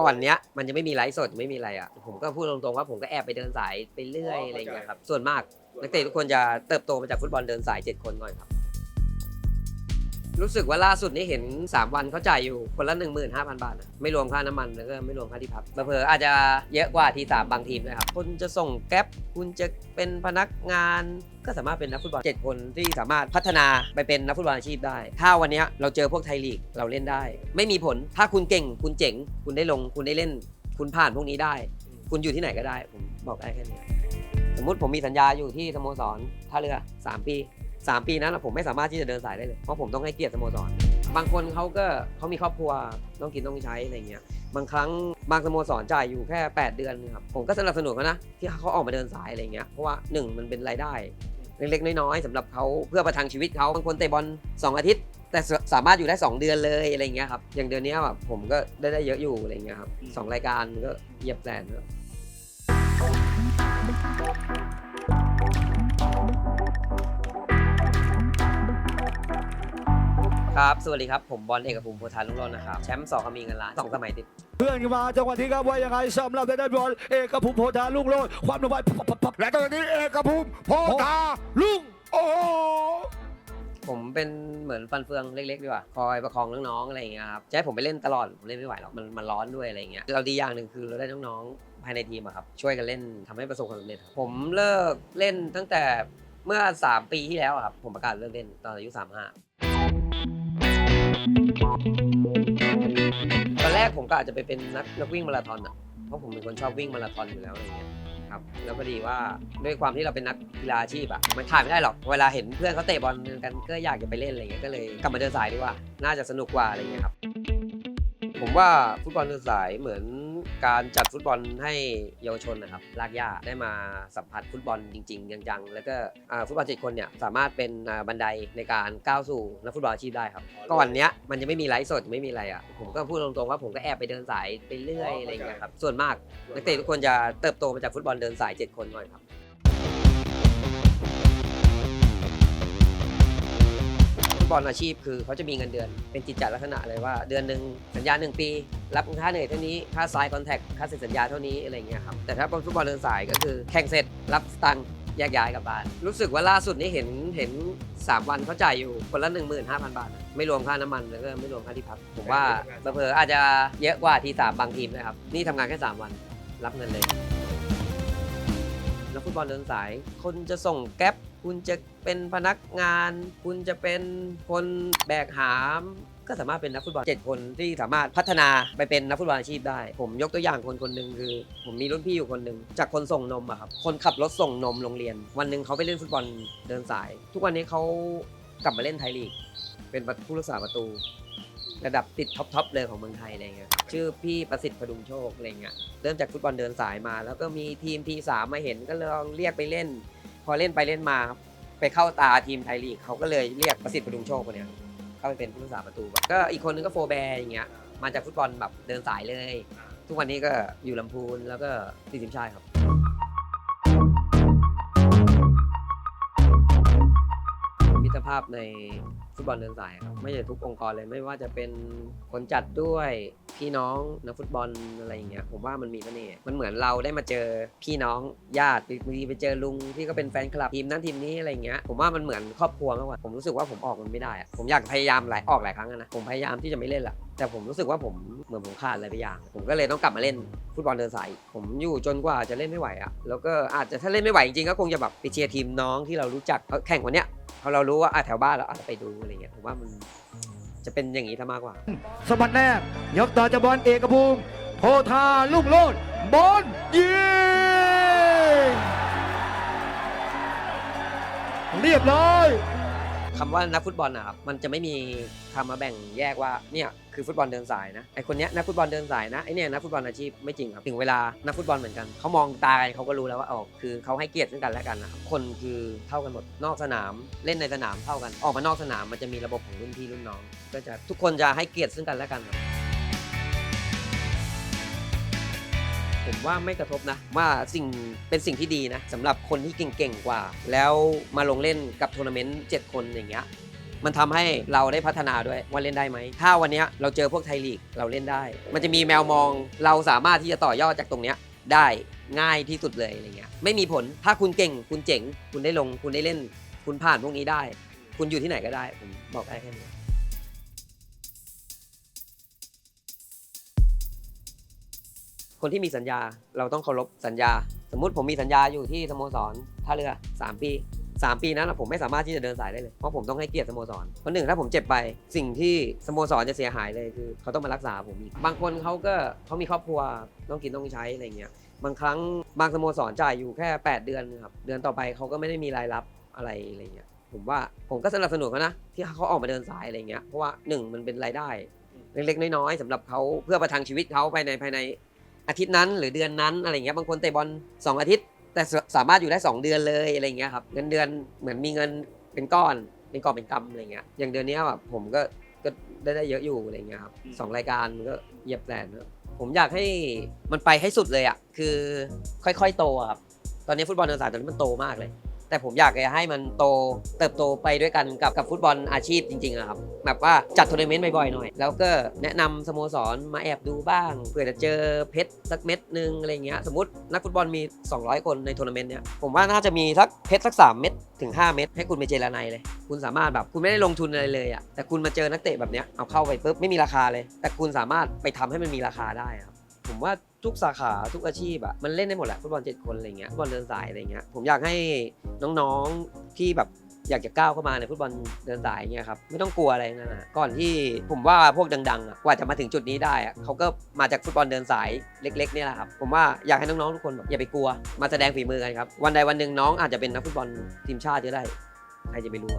ก่อนเนี้ยมันจะไม่มีไลฟ์สดไม่มีอะไรอะผมก็พูดตรงๆว่าผมก็แอบไปเดินสายไปเรื่อยอะไรอย่างเงี้ยครับส่วนมากนักเตะทุกคนจะเติบโตมาจากฟุตบอลเดินสาย7คนก่อนครับ รู้สึกว่าล่าสุดนี้เห็น 3 วันเขาจ่ายอยู่คนละ 15,000 บาทนะไม่รวมค่าน้ำมันแล้วก็ไม่รวมค่าที่พักเผลออาจจะเยอะกว่าทีสามบางทีมนะครับคุณจะส่งแก๊ปคุณจะเป็นพนักงานก็สามารถเป็นนักฟุตบอล 7 คนที่สามารถพัฒนาไปเป็นนักฟุตบอลอาชีพได้ ถ้าวันนี้เราเจอพวกไทยลีกเราเล่นได้ ไม่มีผลถ้าคุณเก่ง คุณเจ๋ง คุณได้ลง คุณได้เล่น คุณผ่านพวกนี้ได้ คุณอยู่ที่ไหนก็ได้ ผมบอกได้แค่นี้สมมติผมมีสัญญาอยู่ที่สโมสรท่าเรือ 3 ปี 3 ปีนั้นผมไม่สามารถที่จะเดินสายได้เลย เพราะผมต้องให้เกียรติสโมสร บางคนเขาก็เขามีครอบครัวต้องกินต้องใช้อะไรเงี้ย บางครั้งบางสโมสรจ่ายอยู่แค่ 8 เดือนครับ ผมก็สนับสนุนเขานะที่เขาออกมาเดินสายอะไรเงี้ย เพราะว่า 1 มันเป็นรายได้เล็กๆ น้อยๆสำหรับเขาเพื่อประทังชีวิตเขาบางคนเตะบอล2 อาทิตย์ แต่สามารถอยู่ได้ 2 เดือนเลยอะไรเงี้ยครับ อย่างเดือนนี้แบบผมก็ได้ได้เยอะอยู่อะไรเงี้ยครับสองรายการก็เหยียบแสนครับ ครับ สวัสดีครับ ผมบอลเอกภูมิโพธาลุงโรจน์นะครับ แชมป์สองคมีเงินล้านสองสมัยติด เพื่อนขึ้นมาจังหวะที่ครับว่ายังไงสำหรับได้บอลเอกภูมิโพธาลุงโลดความหนุ่มไว้พับพับพับและตอนนี้เอกภูมิโพธาลุงโอ้โหผมเป็นเหมือนฟันเฟืองเล็กๆดีกว่าคอยประคองน้องๆอะไรอย่างเงี้ยครับจะให้ผมไปเล่นตลอดผมเล่นไม่ไหวหรอกมันมันร้อนด้วยอะไรอย่างเงี้ยเราดีอย่างหนึ่งคือเราได้น้องๆภายในทีมอะครับช่วยกันเล่นทำให้ประสบความสำเร็จครับผมเลิกเล่นตั้งแต่เมื่อ 3 ปีที่แล้วอะครับผมประกาศเลิกเล่นตอนอายุ35 ตอนแรกผมก็อาจจะไปเป็นนักนักวิ่งมาราธอนอะ เพราะผมเป็นคนชอบวิ่งมาราธอนอยู่แล้วอะไรเงี้ยครับ แล้วพอดีว่าด้วยความที่เราเป็นนักกีฬาอาชีพอะ มันขาดไม่ได้หรอก เวลาเห็นเพื่อนเขาเตะบอลกันก็อยากจะไปเล่นอะไรเงี้ย ก็เลยกลับมาเดินสายดีกว่า น่าจะสนุกกว่าอะไรเงี้ยครับ ผมว่าฟุตบอลเดินสายเหมือน การจัดฟุตบอลให้เยาวชนนะครับลากย่าได้มาสัมผัสฟุตบอลจริงๆจังๆ แล้วก็อ่าฟุตบอลเจ็ดคนเนี่ยสามารถเป็นอ่าบันไดในการก้าวสู่นักฟุตบอลอาชีพได้ครับก่อนเนี้ยมันจะไม่มีไลฟ์สดไม่มีอะไรอะผมก็พูดตรงๆว่าผมก็แอบไปเดินสายไปเรื่อยอะไรอย่างเงี้ยครับส่วนมากนักเตะทุกคนจะเติบโตมาจากฟุตบอลเดินสาย7คนก่อนครับ บอลอาชีพคือเขาจะมีเงินเดือนเป็นกิตจจลักษณะเลยว่า เดือนหนึ่งสัญญา 1 ปี รับค่าเหนื่อยเท่านี้ค่าไซน์คอนแทคค่าเซ็นสัญญาเท่านี้อะไรเงี้ยครับแต่ถ้าเป็นฟุตบอลเดินสายก็คือแข่งเสร็จรับตังค์แยกย้ายกลับบ้าน รู้สึกว่าล่าสุดนี้เห็นเห็น 3 วันเขาจ่ายอยู่คนละ 15,000 บาท ไม่รวมค่าน้ำมันแล้วก็ไม่รวมค่าที่พักผมว่าเผลออาจจะเยอะกว่าทีสามบางทีมนะครับนี่ทำงานแค่ 3 วันรับเงินเลยนักฟุตบอลเดินสาย คนจะส่งแก๊ป คุณจะเป็นพนักงาน คุณจะเป็นคนแบกหาม ก็สามารถเป็นนักฟุตบอล 7 คนที่สามารถพัฒนาไปเป็นนักฟุตบอลอาชีพได้ ผมยกตัวอย่างคนคนหนึ่งคือ ผมมีรุ่นพี่อยู่คนหนึ่งจากคนส่งนมอะครับ คนขับรถส่งนมโรงเรียน วันหนึ่งเขาไปเล่นฟุตบอลเดินสาย ทุกวันนี้เขากลับมาเล่นไทยลีก เป็นผู้รักษาประตู ระดับติดท็อปทอปเลยของเมืองไทยอะไรเงี้ย ชื่อพี่ประสิทธิ์พดุงโชคอะไรเงี้ย เริ่มจากฟุตบอลเดินสายมา แล้วก็มีทีมทีสามมาเห็นก็ลองเรียกไปเล่น อเล่นไปเล่นมาครับไปเข้าตาทีมไทยลีกเขาก็เลยเรียกประสิทธิ์ประดุงโชคคนเนี้ยเข้าไปเป็นผู้รักษาประตูก็อีกคนนึงก็โฟแบร์อย่างเงี้ยมาจากฟุตบอลแบบเดินสายเลย ทุกวันนี้ก็อยู่ลำพูนแล้วก็ติดทีมชาติครับ ภาพในฟุตบอลเดินสายครับไม่ใช่ทุกองค์กรเลยไม่ว่าจะเป็นคนจัดด้วยพี่น้องนักฟุตบอลอะไรอย่างเงี้ยผมว่ามันมีเสน่ห์มันเหมือนเราได้มาเจอพี่น้องญาติบางทีไปเจอลุงที่ก็เป็นแฟนคลับทีมนั้นทีมนี้อะไรอย่างเงี้ยผมว่ามันเหมือนครอบครัวมากกว่าผมรู้สึกว่าผมออกมันไม่ได้อะผมอยากพยายามหลายออกหลายครั้งอะนะผมพยายามที่จะไม่เล่นละแต่ผมรู้สึกว่าผมเหมือนผมขาดอะไรไปอย่าง ผมก็เลยต้องกลับมาเล่นฟุตบอลเดินสายผมอยู่จนกว่าจะเล่นไม่ไหวอะแล้วก็อาจจะถ้าเล่นไม่ไหวจริงๆก็คงจะแบบไปเชียร์ทีมน้องที่เรารู้จักแข่งวันเนี้ย พอเรารู้ว่าอะแถวบ้านเราอาจจะไปดูอะไรเงี้ยผมว่ามันจะเป็นอย่างนี้ถ้ามากกว่า สมบัดแนบยกต่อจะบอลเอกภูมิโพธาลุงโลดบอลยิงเรียบร้อย คำว่านักฟุตบอลนะครับมันจะไม่มีคำมาแบ่งแยกว่าเนี่ยคือฟุตบอลเดินสายนะไอคนเนี้ยนักฟุตบอลเดินสายนะไอเนี่ยนักฟุตบอลอาชีพไม่จริงครับถึงเวลานักฟุตบอลเหมือนกันเขามองตากันเขาก็รู้แล้วว่าอ๋อคือเขาให้เกียรติซึ่งกันและกันนะครับคนคือเท่ากันหมดนอกสนามเล่นในสนามเท่ากัน ออกมานอกสนามมันจะมีระบบของรุ่นพี่รุ่นน้อง ก็จะทุกคนจะให้เกียรติซึ่งกันและกันครับ ผมว่าไม่กระทบนะว่าสิ่งเป็นสิ่งที่ดีนะสำหรับคนที่เก่งๆกว่า แล้วมาลงเล่นกับทัวร์นาเมนต์7คนอย่างเงี้ยมันทำให้เราได้พัฒนาด้วยว่าเล่นได้ไหม ถ้าวันนี้เราเจอพวกไทยลีกเราเล่นได้ มันจะมีแมวมองเราสามารถที่จะต่อยอดจากตรงเนี้ยได้ง่ายที่สุดเลยอะไรเงี้ยไม่มีผลถ้าคุณเก่งคุณเจ๋ง คุณได้ลง คุณได้เล่น คุณผ่านพวกนี้ได้ คุณอยู่ที่ไหนก็ได้ ผมบอกได้แค่นี้ คนที่มีสัญญาเราต้องเคารพสัญญา สมมุติผมมีสัญญาอยู่ที่สโมสรท่าเรือ 3 ปี 3 ปีนั้นผมไม่สามารถที่จะเดินสายได้เลย เพราะผมต้องให้เกียรติสโมสรเพราะหนึ่งถ้าผมเจ็บไปสิ่งที่สโมสรจะเสียหายเลยคือ เขาต้องมารักษาผมอีกบางคนเขาก็เขามีครอบครัวต้องกินต้องใช้อะไรเงี้ยบางครั้งบางสโมสรจ่ายอยู่แค่ 8 เดือนครับเดือนต่อไปเขาก็ไม่ได้มีรายรับอะไรอะไรเงี้ยผมว่าผมก็สนับสนุนเขานะที่เขาออกมาเดินสายอะไรเงี้ยเพราะว่าหนึ่งมันเป็นรายได้ เล็กๆน้อยๆสำหรับเขาเพื่อประทังชีวิตเขาภายในภายใน อาทิตย์นั้นหรือเดือนนั้นอะไรเงี้ยบางคนเตะบอลสองอาทิตย์ แต่สสามารถอยู่ได้ 2 เดือนเลยอะไรเงี้ยครับเงินเดือนเหมือนมีเงินเป็นก้อนเป็นกอบเป็นกำอะไรเงี้ยอย่างเดือนเนี้ยแบบผมก็ก็ได้ได้เยอะอยู่อะไรเงี้ยครับสองรายการมันก็เหยียบแสนนะผมอยากให้มันไปให้สุดเลยอะคือค่อยๆโตอะครับตอนนี้ฟุตบอลเดินสายตอนนี้มันโตมากเลย แต่ผมอยากจะให้มันโตเติบโตไปด้วยกันกับกับฟุตบอลอาชีพจริงๆอะครับแบบว่าจัดทัวร์นาเมนต์บ่อยๆหน่อย แล้วก็แนะนำสโมสรมาแอบดูบ้างเผื่อจะเจอเพชรสักเม็ดนึงอะไรเงี้ยสมมตินักฟุตบอลมี 200 คนในทัวร์นาเมนต์เนี้ยผมว่าน่าจะมีสักเพชรสัก 3 เม็ดถึง 5 เม็ดให้คุณไปเจรนายเลย คุณสามารถแบบคุณไม่ได้ลงทุนอะไรเลยอะแต่คุณมาเจอนักเตะแบบเนี้ยเอาเข้าไปปุ๊บไม่มีราคาเลย แต่คุณสามารถไปทำให้มันมีราคาได้ครับ ผมว่าทุกสาขาทุกอาชีพอะมันเล่นได้หมดแหละฟุตบอลเจ็ดคนอะไรเงี้ยฟุตบอลเดินสายอะไรเงี้ยผมอยากให้น้องๆที่แบบอยากจะก้าวเข้ามาในฟุตบอลเดินสายเงี้ยครับไม่ต้องกลัวอะไรนั่นะก่อนที่ผมว่าพวกดังๆอะกว่าจะมาถึงจุดนี้ได้อะเขาก็มาจากฟุตบอลเดินสายเล็กๆเนี่ยแหละครับผมว่าอยากให้น้องๆทุกคนแบบอย่าไปกลัว มาแสดงฝีมือกันครับวันใดวันหนึ่งน้องอาจจะเป็นนักฟุตบอลทีมชาติก็ได้ ใครจะไปรู้